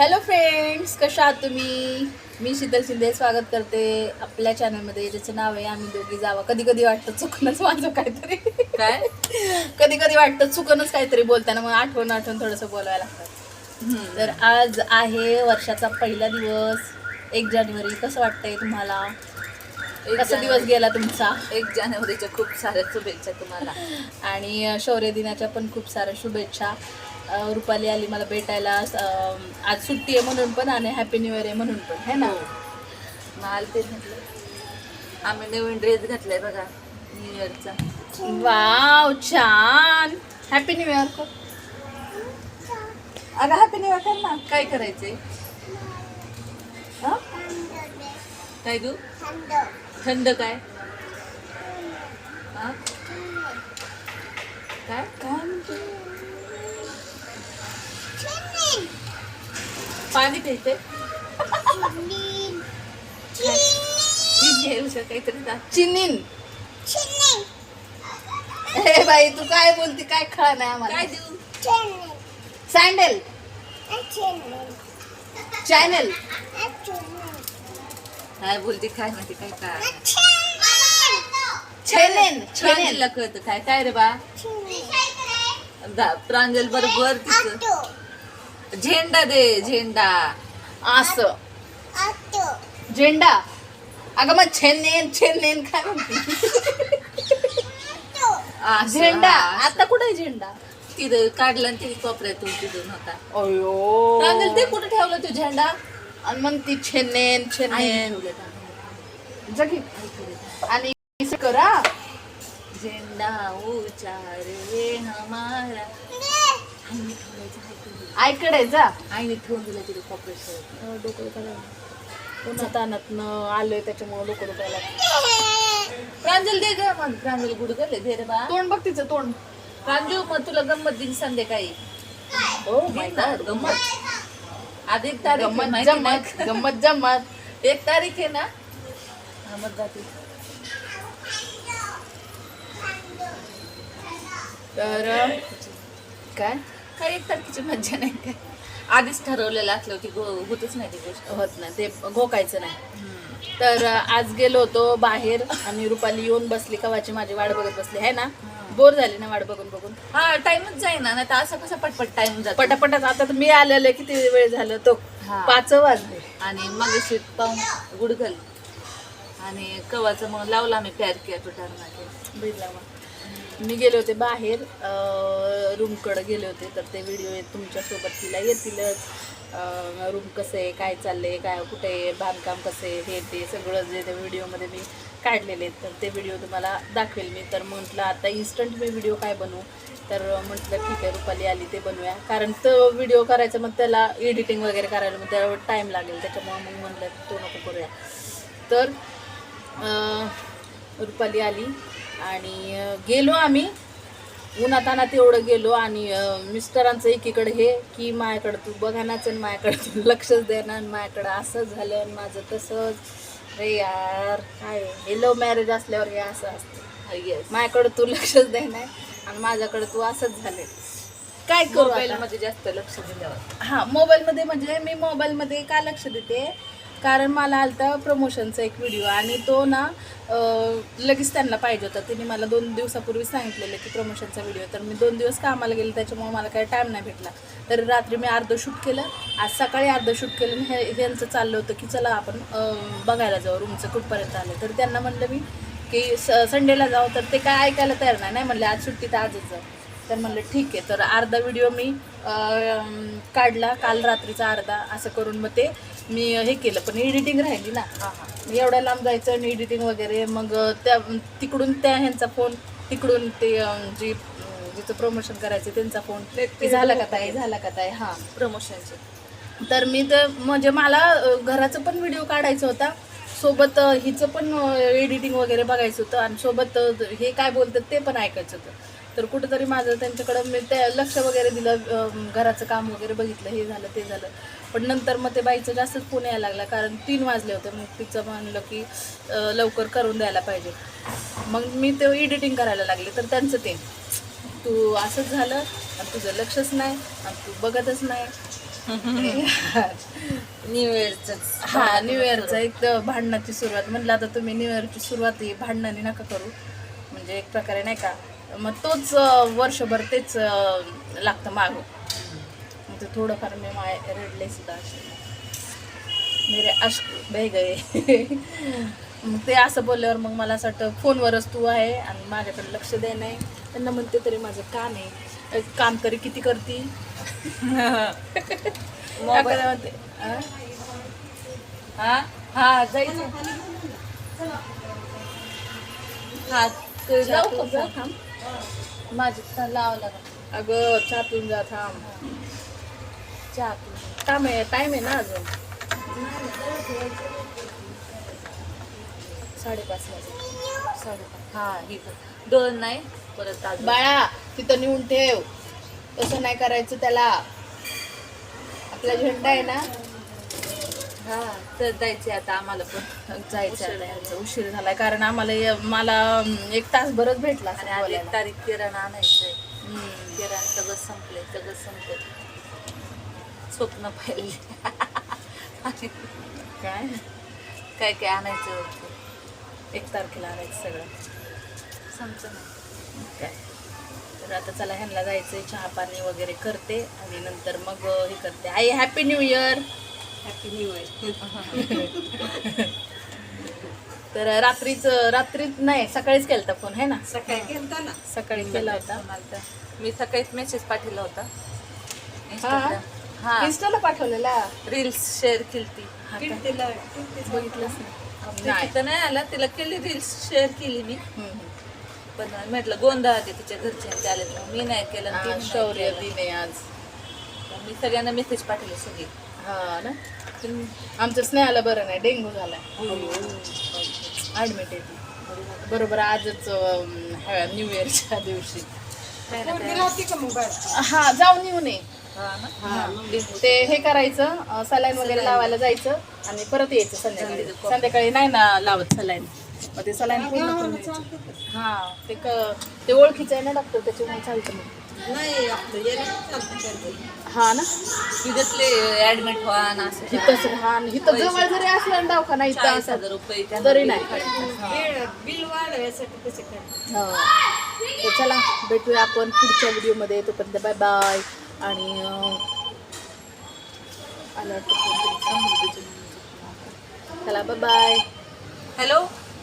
Hello friends कशा आहात तुम्ही? मी शीतल शिंदे स्वागत करते आपल्या चॅनलमध्ये ज्याचं नाव आहे आम्ही दोघी जावा. कधी कधी वाटतं चुकूनच माझं काहीतरी. काय? कधी कधी वाटतं चुकूनच काहीतरी बोलताना. मग आठवण आठवण थोडंसं बोलायला लागतं. तर आज आहे वर्षाचा पहिला दिवस. एक जानेवारी. कसं वाटतंय तुम्हाला? एक कसा दिवस. गेला तुमचा? एक जानेवारीच्या खूप साऱ्या शुभेच्छा तुम्हाला. आणि शौर्य दिनाच्या पण खूप साऱ्या शुभेच्छा. रुपाली आली मला भेटायला आज सुट्टी आहे म्हणून पण आणि हॅपी न्यू इयर आहे म्हणून पण है ना? मला ते म्हटलं. आम्ही नवीन ड्रेस घातलाय बघा न्यू इयरचा वाव छान! हॅपी न्यू इयर अगं हॅपी न्यू इयर कर ना. काय करायचंय? हं? काय देऊ थंड काय? हा? काय? पाणी प्यायचंय. चिनीन हे बाई तू काय बोलती काय खळा नाही आम्हाला. काय देऊ? Sandal channel. काय बोलते काय माहिती काय काय छेनेन छेनेन कळतं. काय काय रे बा? दा- प्रांजल बरोबर तिचं. झेंडा दे झेंडा. असं झेंडा. अगं मग छेनेन छेनेन काय म्हणते? झेंडा. आता कुठे झेंडा. तिथं काढलं आणि तिथे कोपऱ्यातून तिथून होता. अयो प्रांजल ते कुठे ठेवलं तो झेंडा? आणि मग ती छेनेन छेनेन. जगी आणि करा. झेंडा ऊंचा रे हमारा आईने ठेवायचं आहे ते. आईकडे जा. आईने ठेवून दिलं तिथे कोपऱ्यात डोकं दुखायला पुन्हा तानातनं आलोय त्याच्यामुळे डोकं दुखायला प्रांजल दे ग. मग प्रांजल गुडगले दे रे बा. तोंड बघ तिचं तोंड. प्रांजू मग तुला गंमत दिन संध्याकाळी. हो ना, गंमत. आज एक तारीख आहे, गंमत माहिती जम्मत नाही. गंमत जम्मत एक तारीख आहे ना? हा, मग जाते तर काय? काय एक तारखेची मज्जा नाही काय. आधीच ठरवलेलं असलं की गो- होतच नाही ती गोष्ट. होत नाही ते घोकायचं नाही. तर आज गेलो होतो बाहेर आणि रुपाली येऊन बसली कवाची माझी वाट बघत बसली आहे ना? बोर झाली ना वाट बघून बघून. हा टाइमच जाईना नाही तर असं कसं पटपट टाइम जातो. पटापटात आता तर मी आलेलं किती वेळ झालं तो. पाच वाजले. आणि मग शीत पाहून गुडघल. आणि कवाचं मग लावला आम्ही प्यार किया तुटार मागे भेटला मग. मी गेले होते बाहेर रूमकडं गेले होते तर ते व्हिडिओ तुमच्यासोबत तिला येतीलच. रूम कसं आहे काय चाललं आहे काय कुठे आहे बांधकाम कसं आहे हे ते सगळं जे त्या व्हिडिओमध्ये मी काढलेले आहेत तर ते व्हिडिओ तुम्हाला दाखवेल मी. तर म्हटलं आता इन्स्टंट मी व्हिडिओ काय बनवू? तर म्हटलं ठीक आहे रुपाली आली ते बनवूया. कारण तो व्हिडिओ करायचा मग त्याला एडिटिंग वगैरे करायला मग त्यावर टाईम लागेल. त्याच्यामुळं मग म्हटलं तो नको करूया. तर रुपाली आली. आणि गेलो आम्ही. उन्हातानात एवढं गेलो आणि मिस्टरांचं एकीकडे हे की माझ्याकडं तू बघानाच आणि माझ्याकडे तू लक्षच देणार आणि माझ्याकडं असं झालं आणि माझं तसंच. रे यार काय हे लव्ह मॅरेज असल्यावर हे असं असतं. येस माझ्याकडं तू लक्षच देणार आणि माझ्याकडे तू असंच झाले. काय करू मोबाईल आता? मध्ये जास्त लक्ष दिल्यावर. हां मोबाईलमध्ये म्हणजे मी मोबाईलमध्ये का लक्ष देते? कारण मला आलता प्रमोशनचा एक व्हिडिओ आणि तो ना लगेच त्यांना पाहिजे होता. तिने मला दोन दिवसापूर्वी सांगितलेलं की प्रमोशनचा व्हिडिओ तर मी दोन दिवस कामाला गेले त्याच्यामुळे मला काही टाईम नाही भेटला. तर रात्री मी अर्धं शूट केलं. आज सकाळी अर्धं शूट केलं आणि हे यांचं चाललं होतं की चला आपण बघायला जाऊ रूमचं कुठपर्यंत आलं. तर त्यांना म्हणलं मी की स संडेला जाऊ. तर ते काय ऐकायला तयार नाही. नाही म्हणलं आज सुट्टी तर आजच जाऊ. तर म्हणलं ठीक आहे. तर अर्धा व्हिडिओ मी काढला. काल रात्रीचा अर्धा असं करून मग ते मी हे केलं पण एडिटिंग राहिली ना. मग एवढ्या लांब जायचं आणि एडिटिंग वगैरे मग त्या तिकडून त्या ह्यांचा फोन तिकडून ते जी जिचं प्रमोशन करायचं त्यांचा फोन ते- झाला का ताई? झाला का ताई? हां. प्रमोशनचे तर मी तर म्हणजे मला घराचं पण व्हिडिओ काढायचा होता. सोबत हिचं पण एडिटिंग वगैरे बघायचं होतं. आणि सोबत हे काय बोलतात ते पण ऐकायचं होतं. तर कुठंतरी माझं त्यांच्याकडं मी ते लक्ष वगैरे दिलं घराचं काम वगैरे बघितलं हे झालं ते झालं. पण नंतर मग ते बाईचं जास्तच फोन यायला लागला कारण तीन वाजले होते. मग तिचं म्हणलं की लवकर करून द्यायला पाहिजे. मग मी ते एडिटिंग करायला लागले तर त्यांचं ते तू असंच झालं आणि तुझं लक्षच नाही आणि तू बघतच नाही. न्यू इयरच हा न्यू इयरचा एक तर भांडणाची सुरुवात. म्हटलं आता तुम्ही न्यू इयरची सुरुवात ही भांडणाने नका करू. म्हणजे एक प्रकारे नाही का मग तोच वर्षभर तेच लागतं माग मग ते थोडंफार मी माय रडले सुद्धा असे. मेरे अश्क बह गए. मग ते असं बोलल्यावर मग मला असं वाटतं फोनवरच तू आहे आणि माझ्याकडे लक्ष दे नाही. त्यांना म्हणते तरी माझं काम आहे. काम तरी किती करती? म्हणते "अं? हा? हा जायचं. हा ते जाऊ थांब. माझी लावा लागा अगं चहा पिऊन जा थांब. चहा पिऊ. टाइम आहे टाइम आहे ना अजून? साडेपाच वाजले. साडेपाच. हा हे कर. दोन नाही परत अजून. बाळा तिथं नेऊन ठेव. तसं नाही करायचं त्याला. आपला झेंडा आहे ना? हा तर जायचे आता आम्हाला पण. जायचं आता यांचा उशीर झालाय. कारण आम्हाला ये- मला अं, एक तास बरंच भेटला आणि आज. एक तारीख किराणा आणायचंय. किराणा सगळं संपलंय सगळं संपलं स्वप्न पाहिले. काय? काय काय आणायचं होतं? एक तारखेला आणायचं सगळं. नाही काय? तर आता चला ह्यांना जायचंय. चहा पाणी वगैरे करते आणि नंतर मग अं, हे करते. आई happy new year happy new year तर रात्रीच रात्रीच नाही सकाळीच केला होता फोन आहे ना? सकाळी केलता ना. सकाळी केला होता. मी सकाळीच मेसेज पाठवला होता. हा? Instagram. हा. इन्स्टाला पाठवलेला? रील्स शेअर केलती. हा का? बघितलंच नाही. नाही. तिथं नाही आला. तिला केली रील्स शेअर केली मी. हम्म, हम्म. पण म्हटलं गोंधळ होते तिच्या घरचे आले मी नाही केलं आणि हा, तिने नाही शौर्य केलं. दिन आहे आज मी सगळ्यांना मेसेज पाठवले सगळे. हा ना? आमचं स्नेहाला बरं नाही डेंग्यू झालाय. ऍडमिट आहे ती. बरोबर आजच न्यू इयरच्या दिवशी. हा जाऊन येऊ नये. ते हे करायचं सलाईन वगैरे लावायला जायचं आणि परत यायचं संध्याकाळी. संध्याकाळी नाही ना लावत सलाईन मग ते सलाईन पूर्ण हा ते क- ते ओळखीचं आहे ना डॉक्टर त्याच्यामुळे चालतं मग. हा ना तिथले ऍडमिट व्हा ना असं हा जवळ जरी असलं ना दवाखाना इथं चाळीस असं हजार रुपये तरी नाही. बिल वाढवायसाठी कसे काय हो. तर चला भेटूया आपण पुढच्या व्हिडिओमध्ये. तोपर्यंत बाय बाय आणि अं, आलं वाटतं कोणतरी समोर चला बाय बाय हॅलो